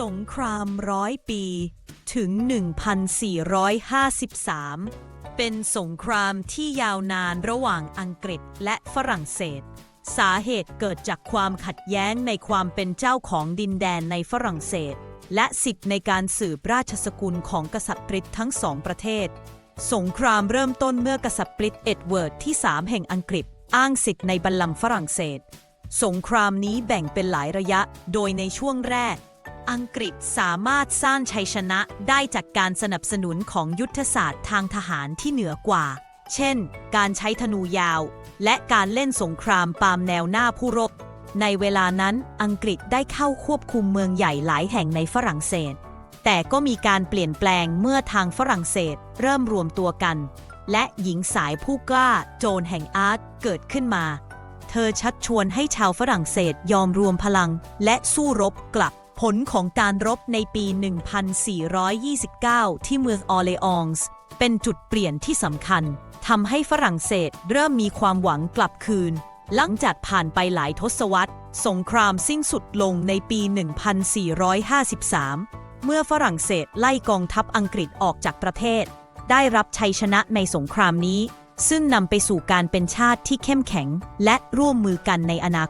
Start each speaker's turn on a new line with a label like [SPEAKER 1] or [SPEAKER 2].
[SPEAKER 1] สงครามร้อยปี ถึง 1453 เป็นสงครามที่ยาวนานระหว่างอังกฤษและฝรั่งเศส สาเหตุเกิดจากความขัดแย้งในความเป็นเจ้าของดินแดนในฝรั่งเศส และสิทธิในการสืบราชสกุลของกษัตริย์ทั้งสองประเทศ สงครามเริ่มต้นเมื่อกษัตริย์เอ็ดเวิร์ดที่ 3 แห่งอังกฤษ อ้างสิทธิ์ในบัลลังก์ฝรั่งเศสสงครามนี้แบ่งเป็นหลายระยะ โดยในช่วงแรก อังกฤษสามารถสร้างชัยชนะได้จากการสนับสนุนของยุทธศาสตร์ทางทหารที่เหนือกว่า เช่น การใช้ธนูยาว และการเล่นสงครามปามแนวหน้าผู้รบ ในเวลานั้นอังกฤษได้เข้าควบคุมเมืองใหญ่หลายแห่งในฝรั่งเศส แต่ก็มีการเปลี่ยนแปลงเมื่อทางฝรั่งเศสเริ่มรวมตัวกัน และหญิงสายผู้กล้าโจนแห่งอาร์ตเกิดขึ้นมา เธอชักชวนให้ชาวฝรั่งเศสยอมรวมพลังและสู้รบกลับ ผลของการรบในปี 1429 ที่เมืองออเลองส์เป็นจุดเปลี่ยนที่สำคัญทำให้ฝรั่งเศสเริ่มมีความหวังกลับคืน หลังจากผ่านไปหลายทศวรรษ สงครามสิ้นสุดลงในปี 1453 เมื่อฝรั่งเศสไล่กองทัพอังกฤษออกจากประเทศ ได้รับชัยชนะในสงครามนี้ ซึ่งนำไปสู่การเป็นชาติที่เข้มแข็ง และร่วมมือกันในอนาคต